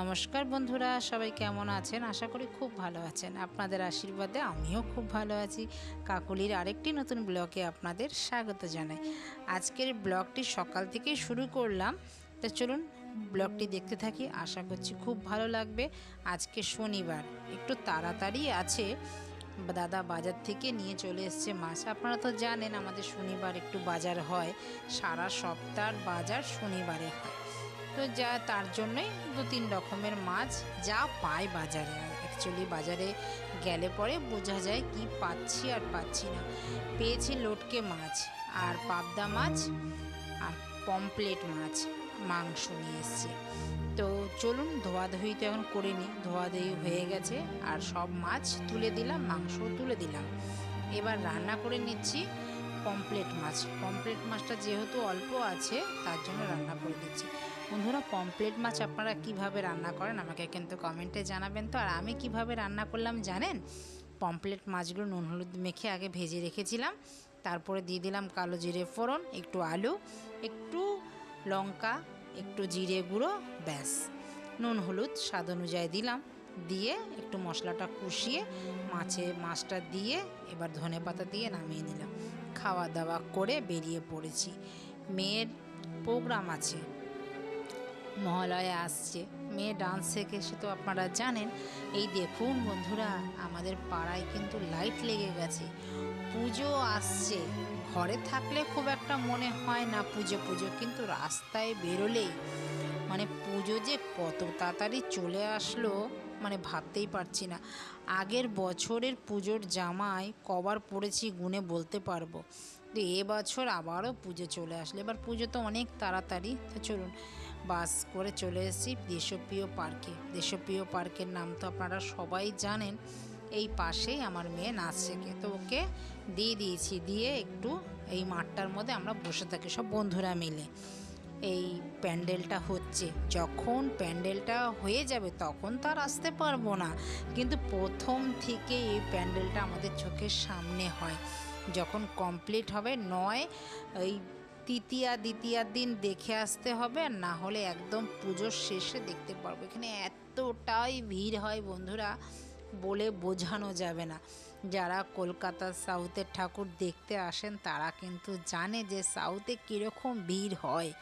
নমস্কার বন্ধুরা, সবাই কেমন আছেন? আশা করি খুব ভালো আছেন। আপনাদের আশীর্বাদে আমিও খুব ভালো আছি। কাকুলির আরেকটি নতুন ব্লগে আপনাদের স্বাগত জানাই। আজকের ব্লগটি সকাল থেকেই শুরু করলাম। তো চলুন ব্লগটি দেখতে থাকি। আশা করছি খুব ভালো লাগবে। আজকে শনিবার, একটু তাড়াতাড়ি আছে। দাদা বাজার থেকে নিয়ে চলে এসছে মাছ। আপনারা তো জানেন আমাদের শনিবার একটু বাজার হয়। সারা সপ্তাহ বাজার শনিবারে হয়। তো যা তার জন্যই দু তিন রকমের মাছ যা পায় বাজারে। অ্যাকচুয়ালি বাজারে গেলে পরে বোঝা যায় কি পাচ্ছি আর পাচ্ছি না। পেয়েছি লটকে মাছ আর পাবদা মাছ আর পমপ্লেট মাছ, মাংস নিয়ে এসছে। তো চলুন ধোয়াধুয়ি তো এখন করে নিই। ধোয়াধুয়ি হয়ে গেছে আর সব মাছ তুলে দিলাম, মাংসও তুলে দিলাম। এবার রান্না করে নিচ্ছি পমপ্লেট মাছ। পমপ্লেট মাছটা যেহেতু অল্প আছে, তার জন্য রান্না করে দিচ্ছি। বন্ধুরা, পমপ্লেট মাছ আপনারা কীভাবে রান্না করেন আমাকে কিন্তু কমেন্টে জানাবেন তো। আর আমি কীভাবে রান্না করলাম জানেন? পমপ্লেট মাছগুলো নুন হলুদ মেখে আগে ভেজে রেখেছিলাম। তারপরে দিয়ে দিলাম কালো জিরে ফোড়ন, একটু আলু, একটু লঙ্কা, একটু জিরে গুঁড়ো, ব্যাস। নুন হলুদ স্বাদ অনুযায়ী দিলাম। দিয়ে একটু মশলাটা কষিয়ে মাছে, মাছটা দিয়ে এবার ধনে পাতা দিয়ে নামিয়ে নিলাম। খাওয়া দাওয়া করে বেরিয়ে পড়েছি। মেয়ের প্রোগ্রাম আছে। মহালয়া আসছে। মেয়ে ডান্স শেখে, সে তো আপনারা জানেন। এই দেখুন বন্ধুরা, আমাদের পাড়ায় কিন্তু লাইট লেগে গেছে। পুজো আসছে। ঘরে থাকলে খুব একটা মনে হয় না পুজো পুজো। কিন্তু রাস্তায় বেরোলেই মানে পুজো যে কত তাড়াতাড়ি চলে আসলো মানে ভাবতেই পারছি না। আগের বছরের পুজোর জামায় কবার পড়েছি গুনে বলতে পারব। তো এবছর আবারও পুজো চলে আসলো। এবার পুজো তো অনেক তাড়াতাড়ি। তো চলুন, বাস করে চলে এসেছি দেশপ্রিয় পার্কে। দেশপ্রিয় পার্কের নাম তো আপনারা সবাই জানেন। এই পাশেই আমার মেয়ে নাচ শেখে। তো ওকে দিয়ে দিয়েছি। দিয়ে একটু এই মাঠটার মধ্যে আমরা বসে থাকি, সব বন্ধুরা মিলে। এই প্যান্ডেলটা হচ্ছে। যখন প্যান্ডেলটা হয়ে যাবে, তখন তো আর আসতে পারব না। কিন্তু প্রথম থেকে এই প্যান্ডেলটা আমাদের চোখের সামনে হয়। যখন কমপ্লিট হবে, নয়, এই তৃতীয়া দ্বিতীয়ার দিন দেখে আসতে হবে। আর না হলে একদম পুজোর শেষে দেখতে পারব। এখানে এতটাই ভিড় হয় বন্ধুরা, বলে বোঝানো যাবে না। যারা কলকাতার সাউথের ঠাকুর দেখতে আসেন, তারা কিন্তু জানে যে সাউথে কীরকম ভিড় হয়।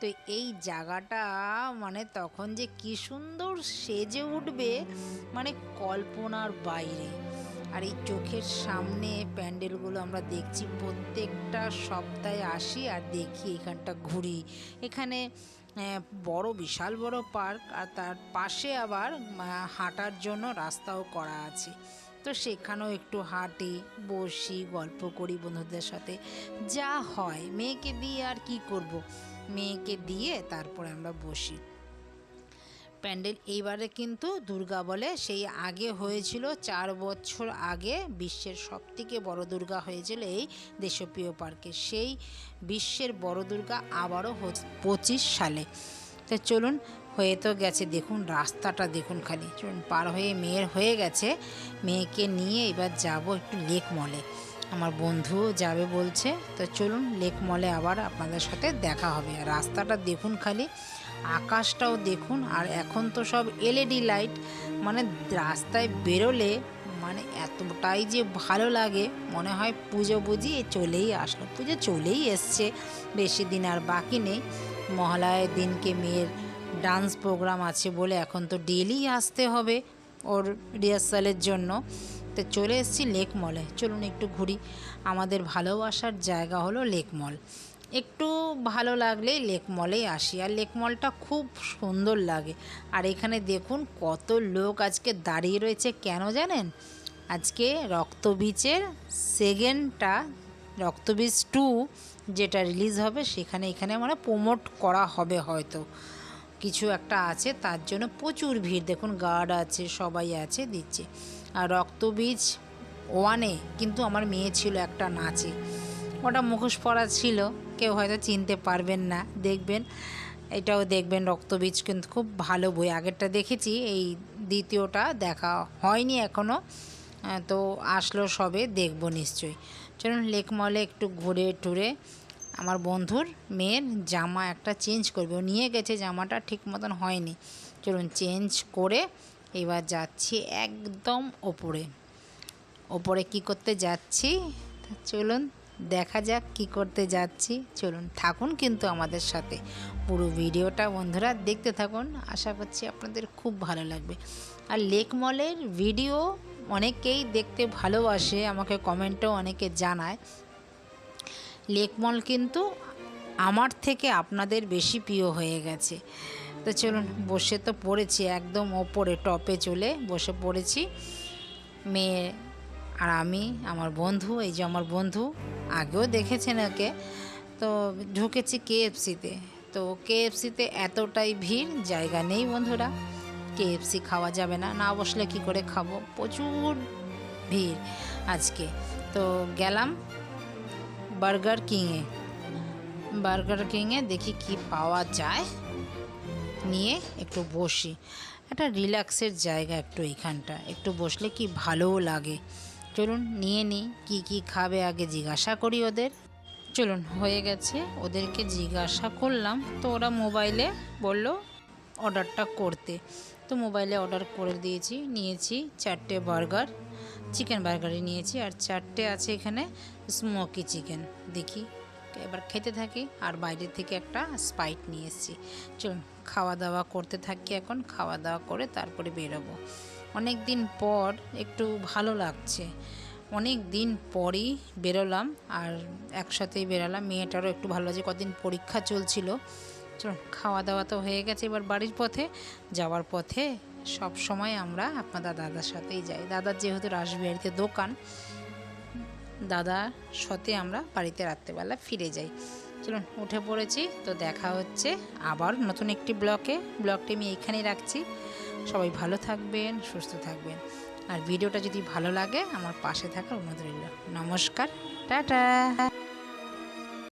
তো এই জায়গাটা মানে তখন যে কি সুন্দর সেজে উঠবে মানে কল্পনার বাইরে। আর এই চোখের সামনে প্যান্ডেলগুলো আমরা দেখছি, প্রত্যেকটা সপ্তাহে আসি আর দেখি এখানটা ঘুরি। এখানে বড়, বিশাল বড় পার্ক আর তার পাশে আবার হাঁটার জন্য রাস্তাও করা আছে। তো সেখানেও একটু হাঁটি, বসি, গল্প করি বন্ধুদের সাথে। যা হয়, মেয়েকে দিয়ে আর কি করব? মেয়েকে দিয়ে তারপরে আমরা বসি। প্যান্ডেল এইবারে কিন্তু দুর্গা বলে, সেই আগে হয়েছিল চার বছর আগে বিশ্বের সবথেকে বড় দুর্গা হয়েছিল এই দেশপ্রিয় পার্কে। সেই বিশ্বের বড় দুর্গা আবারও পঁচিশ সালে। তো চলুন, হয়ে তো গেছে, দেখুন রাস্তাটা, দেখুন খালি। চলুন, পার হয়ে মেয়ের হয়ে গেছে। মেয়েকে নিয়ে এবার যাব একটু লেক মলে। আমার বন্ধুও যাবে বলছে, তো চলুন লেক মলে আবার আপনাদের সাথে দেখা হবে। রাস্তাটা দেখুন খালি, আকাশটাও দেখুন, আর এখন তো সব এলইডি লাইট মানে রাস্তায় বেরোলে মানে এতটাই যে ভালো লাগে, মনে হয় পুজো বুঝি চলেই আসলো। পুজো চলেই এসছে, বেশি দিন আর বাকি নেই। মহালয়ের দিনকে মেয়ের ডান্স প্রোগ্রাম আছে বলে এখন তো ডেলি আসতে হবে ওর রিহার্সালের জন্য। তো চলে এসেছি লেক মলে। চলুন একটু ঘুরি। আমাদের ভালোবাসার জায়গা হলো লেক মল। একটু ভালো লাগলে লেক মলেই আসি। আর লেক মলটা খুব সুন্দর লাগে। আর এখানে দেখুন কত লোক আজকে দাঁড়িয়ে রয়েছে কেন জানেন? আজকে রক্তবীজের সেকেন্ডটা, রক্তবীজ টু যেটা রিলিজ হবে সেখানে, এখানে মানে প্রমোট করা হবে হয়তো। কিছু একটা আছে, তার জন্য প্রচুর ভিড়। দেখুন গার্ড আছে, সবাই আছে, দিচ্ছে। আর রক্তবীজ ওয়ানে কিন্তু আমার মেয়ে ছিল একটা নাচে। ওটা মুখোশ পরা ছিল, কেউ হয়তো চিনতে পারবেন না। দেখবেন, এটাও দেখবেন রক্তবীজ কিন্তু খুব ভালো বই। আগেরটা দেখেছি, এই দ্বিতীয়টা দেখা হয়নি এখনও তো আসলো সবে, দেখব নিশ্চয়ই। চলুন, লেক মলে একটু ঘুরে টুরে আমার বন্ধুর মেয়ের জামা একটা চেঞ্জ করবে। ও নিয়ে গেছে জামাটা, ঠিক মতন হয়নি। চলুন, চেঞ্জ করে এবার যাচ্ছি একদম ওপরে। ওপরে কি করতে যাচ্ছি? চলুন, দেখা যাক কি করতে যাচ্ছি। চলুন, থাকুন কিন্তু আমাদের সাথে। পুরো ভিডিওটা বন্ধুরা দেখতে থাকুন। আশা করছি আপনাদের খুব ভালো লাগবে। আর লেক মলের ভিডিও অনেকেই দেখতে ভালোবাসে, আমাকে কমেন্টও অনেকে জানায়। লেক মল কিন্তু আমার থেকে আপনাদের বেশি প্রিয় হয়ে গেছে। তো চলুন, বসে তো পড়েছি, একদম ওপরে, টপে চলে বসে পড়েছি। মেয়ে আর আমি, আমার বন্ধু, এই যে আমার বন্ধু, আগেও দেখেছেন ওকে। তো ঢুকেছি কেএফসিতে তো। কেএফসিতে এতটাই ভিড়, জায়গা নেই বন্ধুরা। কেএফসি খাওয়া যাবে না না বসলে কি করে খাব? প্রচুর ভিড় আজকে। তো গেলাম বার্গার কিংয়ে। বার্গার কিংয়ে দেখি কি পাওয়া যায়। নিয়ে একটু বসি। একটা রিল্যাক্সের জায়গা একটু এইখানটা। একটু বসলে কি ভালোও লাগে। চলুন নিয়ে নিই, কি কি খাবে আগে জিজ্ঞাসা করি ওদের। চলুন, হয়ে গেছে। ওদেরকে জিজ্ঞাসা করলাম, তো ওরা মোবাইলে বলল অর্ডারটা করতে। তো মোবাইলে অর্ডার করে দিয়েছি, নিয়েছি চারটে বার্গার, চিকেন বার্গারই নিয়েছি। আর চারটে আছে এখানে স্মোকি চিকেন। দেখি এবার খেতে থাকি আর বাইরে থেকে একটা স্পাইট নিয়ে এসেছি। চলুন খাওয়া দাওয়া করতে থাকি এখন খাওয়া দাওয়া করে তারপরে বেরোবো। অনেক দিন পর একটু ভালো লাগছে। অনেক দিন পরই বেরোলাম আর একসাথেই বেরোলাম। মেয়েটারও একটু ভালো লাগছে, কদিন পরীক্ষা চলছিল। চলুন খাওয়া দাওয়া তো হয়ে গেছে এবার বাড়ির পথে। যাওয়ার পথে সব সময় আমরা আপনাদের দাদার সাথেই যাই। দাদার যেহেতু রাসবিহারিতে দোকান দাদার সতে আমরা বাড়িতে রাত্রেবেলা ফিরে যাই। চলুন, উঠে পড়েছি। তো দেখা হচ্ছে আবার নতুন একটি ব্লকে। ব্লকটি আমি এইখানেই রাখছি। সবাই ভালো থাকবেন, সুস্থ থাকবেন। আর ভিডিওটা যদি ভালো লাগে, আমার পাশে থাকার অনুরোধ রইল। নমস্কার, টাটা।